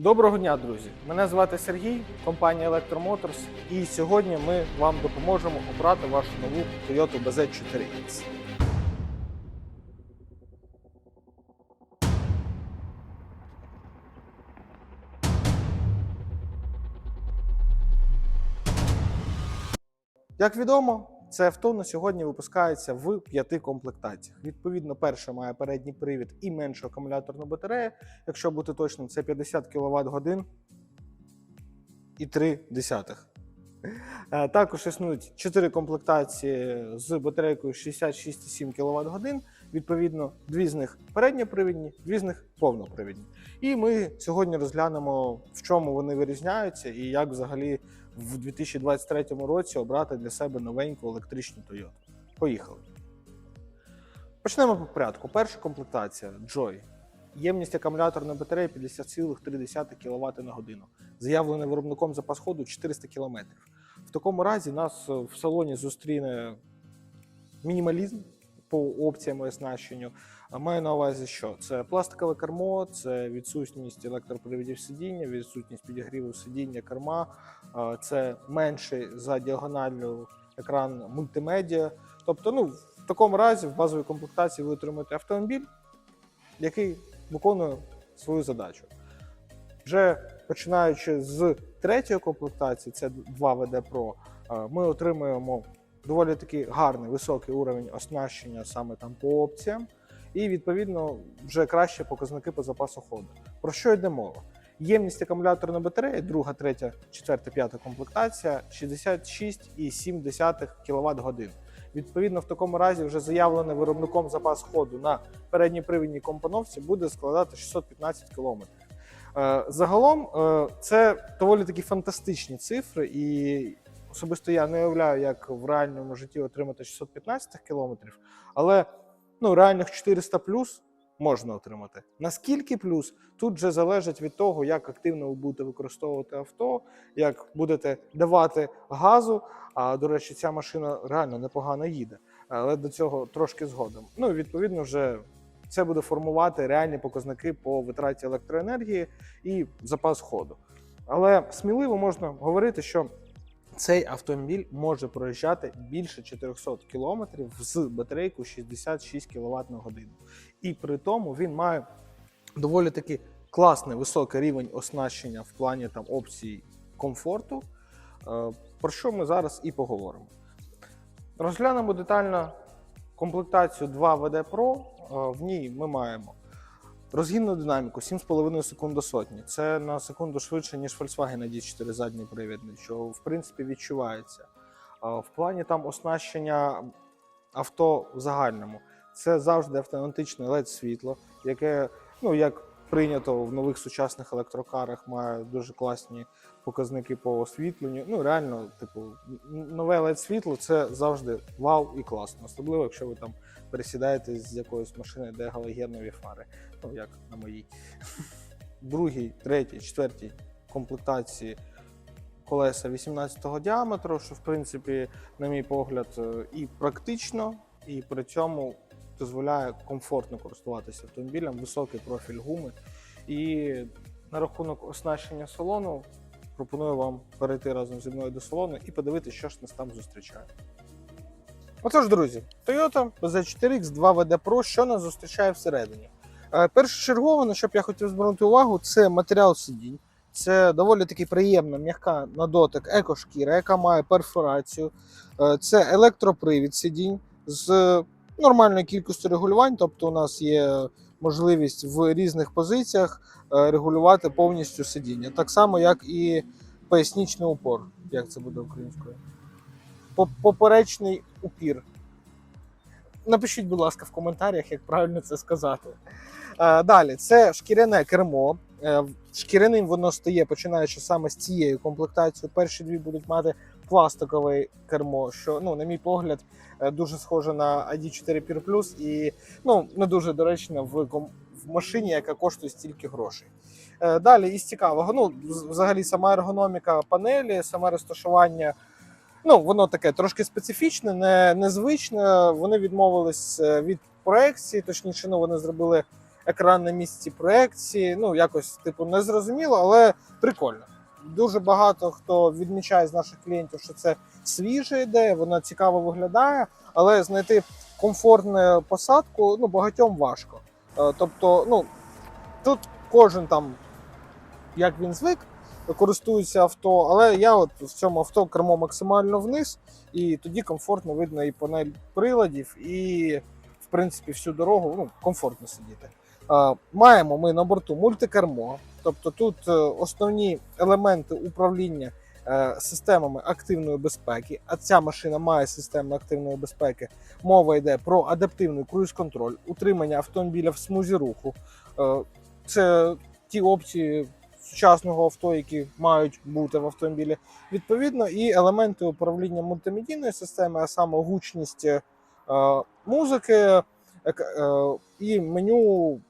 Доброго дня, друзі! Мене звати Сергій, компанія Electromotorz, і сьогодні ми вам допоможемо обрати вашу нову Toyota BZ4X. Як відомо, це авто на сьогодні випускається в п'яти комплектаціях. Відповідно, перша має передній привід і меншу акумуляторну батарею. Якщо бути точним, це 50 кВт годин і 3 десятих. Е, Також існують 4 комплектації з батарейкою 66,7 кВт годин. Відповідно, дві з них передньопривідні, дві з них повнопривідні. І ми сьогодні розглянемо, в чому вони вирізняються і як взагалі в 2023 році обрати для себе новеньку електричну Toyota. Поїхали. Почнемо по порядку. Перша комплектація Joy. Ємність акумуляторної батареї 50,3 кВт на годину. Заявлений виробником запас ходу 400 км. В такому разі нас в салоні зустріне мінімалізм по опціям і оснащенню. Маю на увазі, що це пластикове кермо, це відсутність електропривідів сидіння, відсутність підігріву сидіння керма, це менший за діагоналлю екран мультимедіа. Тобто, ну, в такому разі в базовій комплектації ви отримаєте автомобіль, який виконує свою задачу. Вже починаючи з третьої комплектації, це 2 VD Pro, ми отримуємо доволі таки гарний високий уровень оснащення саме там по опціям, і відповідно вже кращі показники по запасу ходу. Про що йде мова? Ємність акумуляторної батареї, друга, третя, четверта, п'ята комплектація 66,7 кВт годин. Відповідно, в такому разі вже заявлений виробником запас ходу на передній привідній компоновці буде складати 615 км. Е, Загалом е, це доволі такі фантастичні цифри, і особисто я не уявляю, як в реальному житті отримати 615 кілометрів, але ну, реальних 400 плюс можна отримати. Наскільки плюс тут вже залежить від того, як активно ви будете використовувати авто, як будете давати газу. А до речі, ця машина реально непогано їде, але до цього трошки згодом. Ну і відповідно вже це буде формувати реальні показники по витраті електроенергії і запас ходу. Але сміливо можна говорити, що цей автомобіль може проїжджати більше 400 км з батарейкою 66 кВт на годину. І при тому він має доволі таки класний високий рівень оснащення в плані там опцій комфорту, е, про що ми зараз і поговоримо. Розглянемо детально комплектацію 2 VD Pro. Е, В ній ми маємо розгінну динаміку 7,5 секунд до сотні. Це на секунду швидше, ніж Volkswagen D4 задній привідний, що в принципі відчувається. В плані там оснащення авто в загальному. Це завжди автоматичне led світло, яке, ну як прийнято в нових сучасних електрокарах, має дуже класні показники по освітленню. Ну реально, типу, нове led світло це завжди вау і класно, особливо якщо ви там пересідаєте з якоїсь машини, де галогенові фари, ну як на моїй. Другій, третій, четвертій комплектації колеса 18-го діаметру, що в принципі, на мій погляд, е, і практично, і при цьому дозволяє комфортно користуватися автомобілем, високий профіль гуми. І на рахунок оснащення салону пропоную вам перейти разом зі мною до салону і подивитися, що ж нас там зустрічає. Отож, друзі, Toyota BZ4X 2 VD Pro, що нас зустрічає всередині. Е, Першочергово, на що б я хотів звернути увагу, це матеріал сидінь. Це доволі таки приємна, м'яка на дотик екошкіра, яка має перфорацію. Е, Це електропривід сидінь з нормальною кількістю регулювань. Тобто, у нас є можливість в різних позиціях е, регулювати повністю сидіння. Так само, як і пояснічний упор, як це буде українською. Поперечний упір. Напишіть, будь ласка, в коментарях, як правильно це сказати. Е, Далі, це шкіряне кермо. Е, Шкіряним воно стає, починаючи саме з цією комплектацією. Перші дві будуть мати пластикове кермо, що, ну, на мій погляд, е, дуже схоже на ID4 Pure Plus і ну, не дуже доречно в, в машині, яка коштує стільки грошей. Далі із цікавого, ну, взагалі, сама ергономіка панелі, саме розташування. Ну, воно таке трошки специфічне, не, незвичне. Вони відмовились е, від проекції, точніше, ну, вони зробили екран на місці проекції. Ну, якось, типу, не зрозуміло, але прикольно. Дуже багато хто відмічає з наших клієнтів, що це свіжа ідея, вона цікаво виглядає, але знайти комфортну посадку ну, багатьом важко. Е, Тобто, ну, тут кожен там, як він звик, користується авто, але я от в цьому авто кермо максимально вниз, і тоді комфортно видно і панель приладів, і в принципі всю дорогу ну, комфортно сидіти. Маємо ми на борту мультикермо, тобто тут е, основні елементи управління е, системами активної безпеки. А ця машина має систему активної безпеки. Мова йде про адаптивний круїз-контроль, утримання автомобіля в смузі руху. Е, Це ті опції сучасного авто, які мають бути в автомобілі. Відповідно, і елементи управління мультимедійної системи, а саме гучність е, музики ек- е, і меню,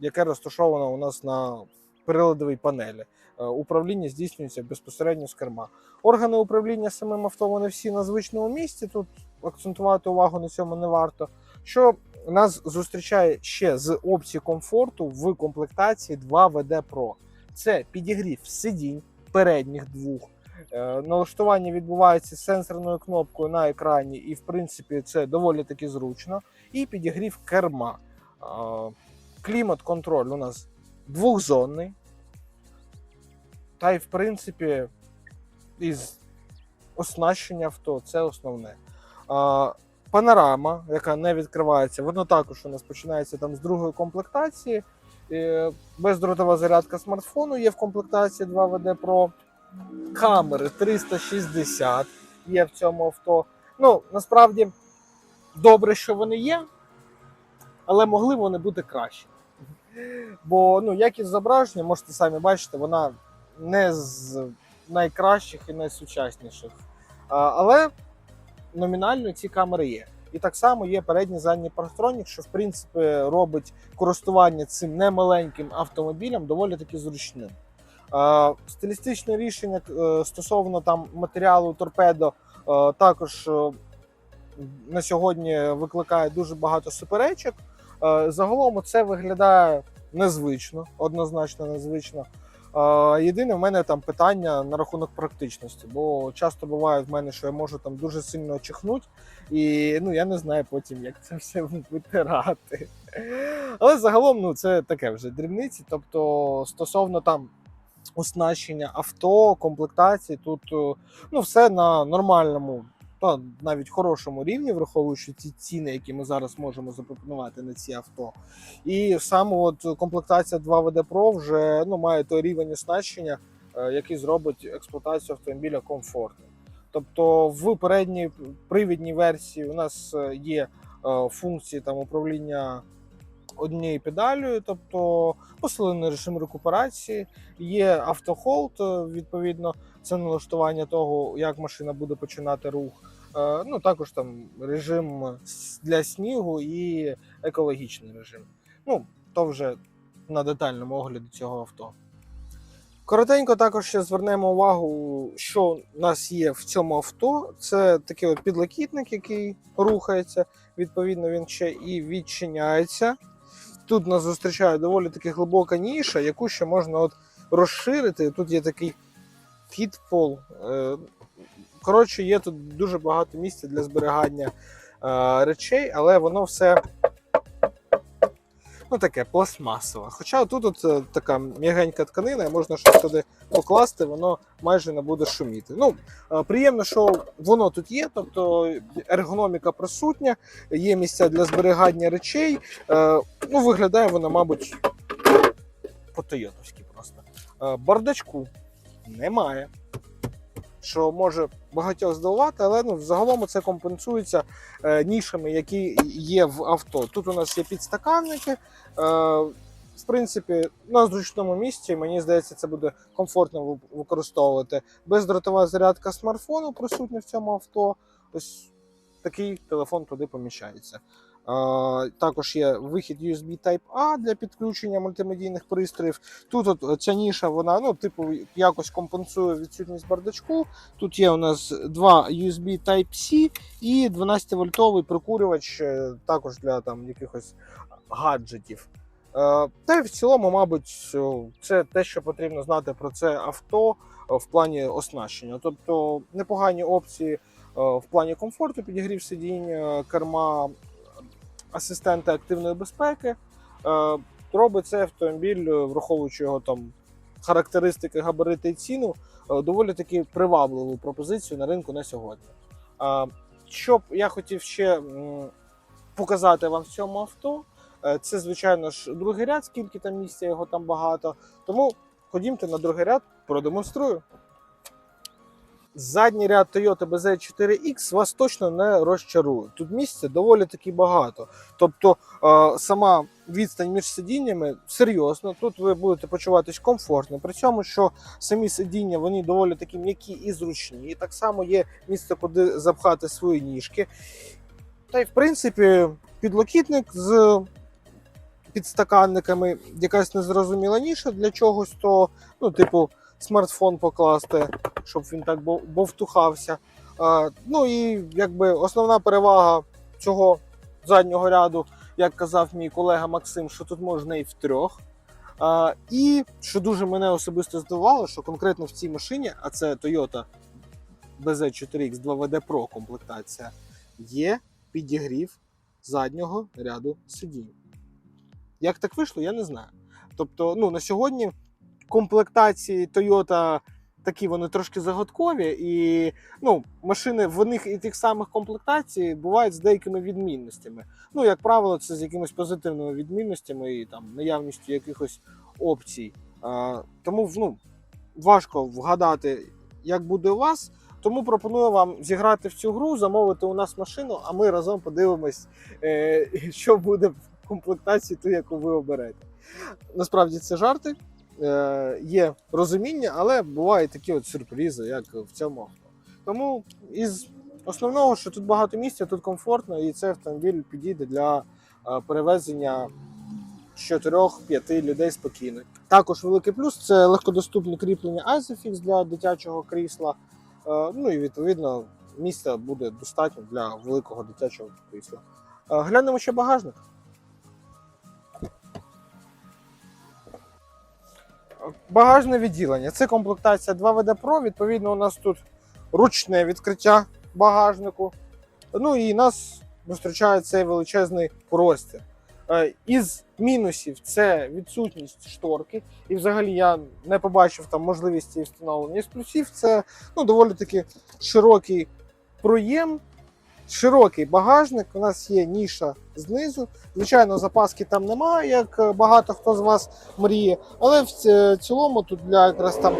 яке розташовано у нас на приладовій панелі. Е, Управління здійснюється безпосередньо з керма. Органи управління самим авто вони всі на звичному місці. Тут акцентувати увагу на цьому не варто. Що нас зустрічає ще з опції комфорту в комплектації 2 VD Pro. Це підігрів сидінь передніх двох. Е, Налаштування відбувається сенсорною кнопкою на екрані, і в принципі це доволі таки зручно. І підігрів керма. Е, Клімат-контроль у нас двохзонний. Та й в принципі із оснащення авто це основне. Панорама, яка не відкривається, воно також у нас починається там з другої комплектації. Е, Бездротова зарядка смартфону є в комплектації 2 VD Pro. Камери 360 є в цьому авто. Ну, насправді, добре, що вони є, але могли вони бути краще. Бо ну, якість зображення, можете самі бачити, вона не з найкращих і найсучасніших. Але номінально ці камери є. І так само є передній задній парктронік, що в принципі робить користування цим немаленьким автомобілем доволі таки зручним. Е, Стилістичне рішення е, стосовно там матеріалу торпедо е, також на сьогодні викликає дуже багато суперечок. Загалом це виглядає незвично, однозначно незвично. Єдине в мене там питання на рахунок практичності, бо часто буває в мене, що я можу там дуже сильно чихнути, і ну я не знаю потім, як це все витирати. Але загалом ну, це таке вже дрібниці. Тобто, стосовно там оснащення авто, комплектації, тут е, ну, все на нормальному, та навіть хорошому рівні, враховуючи ті ціни, які ми зараз можемо запропонувати на ці авто. І саме от комплектація 2 VD Pro вже ну, має той рівень оснащення, е, який зробить експлуатацію автомобіля комфортною. Тобто в передній привідній версії у нас е, є е, функції там управління однією педалю, тобто посилений режим рекуперації, є автохолд, відповідно, це налаштування того, як машина буде починати рух. Е, Ну, також там режим для снігу і екологічний режим. Ну, то вже на детальному огляді цього авто. Коротенько також ще звернемо увагу, що у нас є в цьому авто. Це такий от підлокітник, який рухається. Відповідно, він ще і відчиняється. Тут нас зустрічає доволі таки глибока ніша, яку ще можна от розширити. Тут є такий підпол. Коротше, є тут дуже багато місця для зберігання е, речей, але воно все ну, таке пластмасове. Хоча тут от е, така м'ягенька тканина, і можна щось туди покласти, воно майже не буде шуміти. Ну, е, приємно, що воно тут є, тобто ергономіка присутня, є місця для зберігання речей. Е, ну, виглядає воно, мабуть, по-тойотовськи просто. Е, бардачку немає. Що може багатьох здивувати, але ну, загалом це компенсується е, нішами, які є в авто. Тут у нас є підстаканники. Е, в принципі, на зручному місці, мені здається, це буде комфортно використовувати. Бездротова зарядка смартфону присутня в цьому авто. Ось такий телефон туди поміщається. Також є вихід USB Type-A для підключення мультимедійних пристроїв. Тут от ця ніша, вона ну, типу, якось компенсує відсутність бардачку. Тут є у нас два USB Type-C і 12-вольтовий прикурювач, е, також для там якихось гаджетів. Е, Та й в цілому, мабуть, це те, що потрібно знати про це авто е, в плані оснащення. Тобто непогані опції в плані комфорту, підігрів сидінь, керма, асистенти активної безпеки. Е, Робить цей автомобіль, е, враховуючи його там характеристики, габарити і ціну, е, доволі таки привабливу пропозицію на ринку на сьогодні. Що б я хотів ще показати вам в цьому авто, це, звичайно ж, другий ряд, скільки там місця, його там багато. Тому ходімте на другий ряд, продемонструю. Задній ряд Toyota BZ4X вас точно не розчарує. Тут місця доволі таки багато. Тобто е, сама відстань між сидіннями серйозно. Тут ви будете почуватись комфортно. При цьому, що самі сидіння вони доволі такі м'які і зручні. І так само є місце, куди запхати свої ніжки. Та й в принципі підлокітник з підстаканниками, якась незрозуміла ніша для чогось, то, ну, типу, смартфон покласти, щоб він так бовтухався. Ну і якби основна перевага цього заднього ряду, як казав мій колега Максим, що тут можна і в трьох. І що дуже мене особисто здивувало, що конкретно в цій машині, а це Toyota BZ4X 2WD Pro комплектація, є підігрів заднього ряду сидінь. Як так вийшло, я не знаю. Тобто, ну, на сьогодні комплектації Toyota такі вони трошки загадкові, і ну, машини в них і тих самих комплектацій бувають з деякими відмінностями. Ну, як правило, це з якимись позитивними відмінностями і там наявністю якихось опцій. А, тому ну, важко вгадати, як буде у вас. Тому пропоную вам зіграти в цю гру, замовити у нас машину, а ми разом подивимось, е, що буде в комплектації, ту, яку ви оберете. Насправді це жарти, є розуміння, але бувають такі от сюрпризи, як в цьому авто. Тому із основного, що тут багато місця, тут комфортно, і цей автомобіль підійде для е, перевезення з 4-5 людей спокійно. Також великий плюс це легкодоступне кріплення Isofix для дитячого крісла. Е, Ну і відповідно місця буде достатньо для великого дитячого крісла. Е, Глянемо ще багажник. Багажне відділення. Це комплектація 2WD Pro. Відповідно, у нас тут ручне відкриття багажнику. Ну і нас зустрічає цей величезний простір. Е, Із мінусів це відсутність шторки. І взагалі я не побачив там можливості її встановлення. Із плюсів це ну, доволі таки широкий проєм, широкий багажник. У нас є ніша знизу. Звичайно, запаски там немає, як е, багато хто з вас мріє. Але в цілому тут для якраз там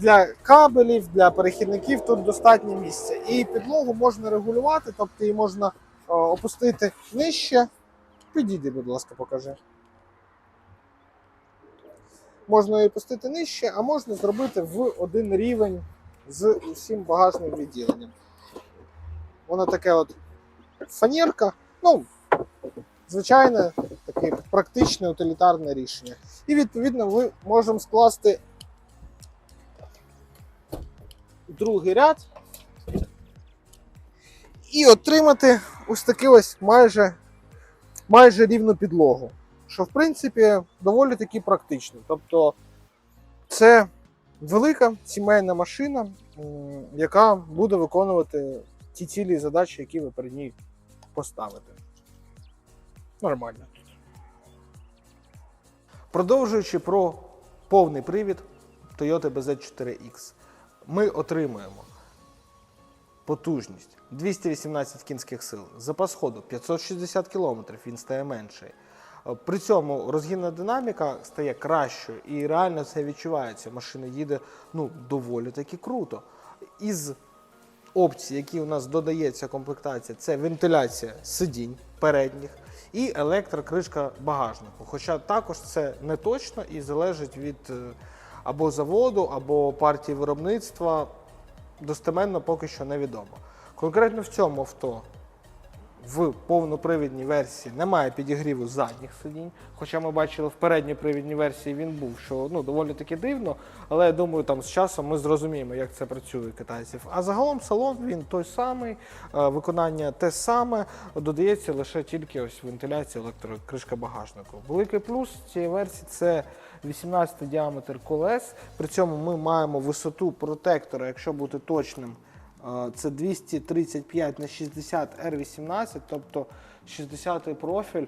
для кабелів, для перехідників тут достатньо місця. І підлогу можна регулювати, тобто її можна е, опустити нижче. Підійди, будь ласка, покажи. Можна її опустити нижче, а можна зробити в один рівень з усім багажним відділенням. Воно таке от фанерка. Ну, звичайне, таке практичне утилітарне рішення. І відповідно ми можемо скласти другий ряд і отримати ось таку ось майже, майже рівну підлогу. Що, в принципі, доволі таки практично. Тобто, це велика сімейна машина, яка буде виконувати ті цілі і задачі, які ви перед ній поставите. Нормально. Продовжуючи про повний привід Toyota BZ4X, ми отримуємо потужність 218 кінських сил, запас ходу 560 км, він стає менший. Е, При цьому розгінна динаміка стає кращою і реально це відчувається. Машина їде ну, доволі таки круто. Із опцій, які у нас додається комплектація, це вентиляція сидінь передніх і електрокришка багажнику. Хоча також це не точно і залежить від е, або заводу, або партії виробництва. Достеменно поки що невідомо. Конкретно в цьому авто в повнопривідній версії немає підігріву задніх сидінь. Хоча ми бачили в передньопривідній версії він був, що ну доволі таки дивно. Але я думаю, там з часом ми зрозуміємо, як це працює китайців. А загалом салон він той самий, е, виконання те саме, додається лише тільки ось вентиляція, електрокришка багажнику. Великий плюс цієї версії це 18 діаметр колес. При цьому ми маємо висоту протектора, якщо бути точним. Це 235 на 60 R18, тобто 60-й профіль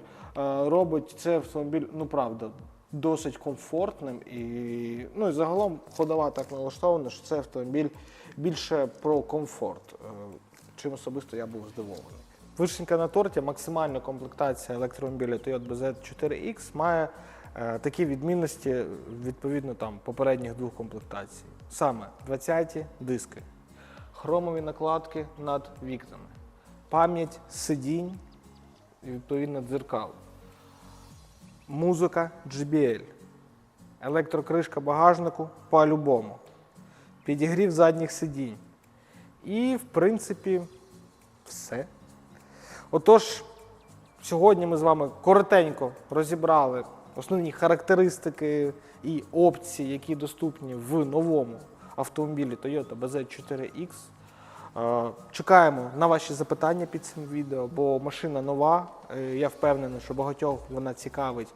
робить цей автомобіль, ну правда, досить комфортним і ну і загалом ходова так налаштована, що цей автомобіль більше про комфорт. е, Чим особисто я був здивований. Вишенька на торті, максимальна комплектація електромобіля Toyota BZ4X має е, такі відмінності відповідно там попередніх двох комплектацій. Саме 20-ті диски, хромові накладки над вікнами, пам'ять сидінь і відповідно дзеркал, музика JBL, електрокришка багажнику по-любому, підігрів задніх сидінь. І, в принципі, все. Отож, сьогодні ми з вами коротенько розібрали основні характеристики і опції, які доступні в новому автомобілі Toyota BZ4X. Е, Чекаємо на ваші запитання під цим відео, бо машина нова. Е, Я впевнений, що багатьох вона цікавить.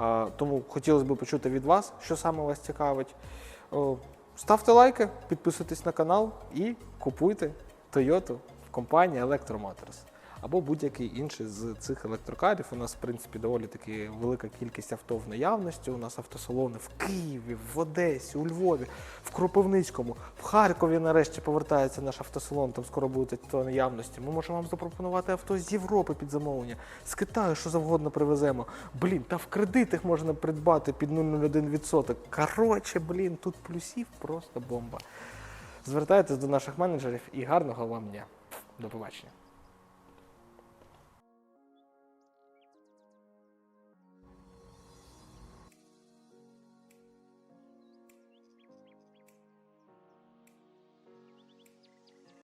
Е, Тому хотілося б почути від вас, що саме вас цікавить. Ставте лайки, підписуйтесь на канал і купуйте Toyota в компанії Electromotors або будь-який інший з цих електрокарів. У нас, в принципі, доволі таки велика кількість авто в наявності. У нас автосалони в Києві, в Одесі, у Львові, в Кропивницькому, в Харкові нарешті повертається наш автосалон, там скоро буде то наявності. Ми можемо вам запропонувати авто з Європи під замовлення, з Китаю, що завгодно привеземо. Блін, та в кредитах можна придбати під 0,01%. Коротше, блін, тут плюсів просто бомба. Звертайтесь до наших менеджерів і гарного вам дня. До побачення.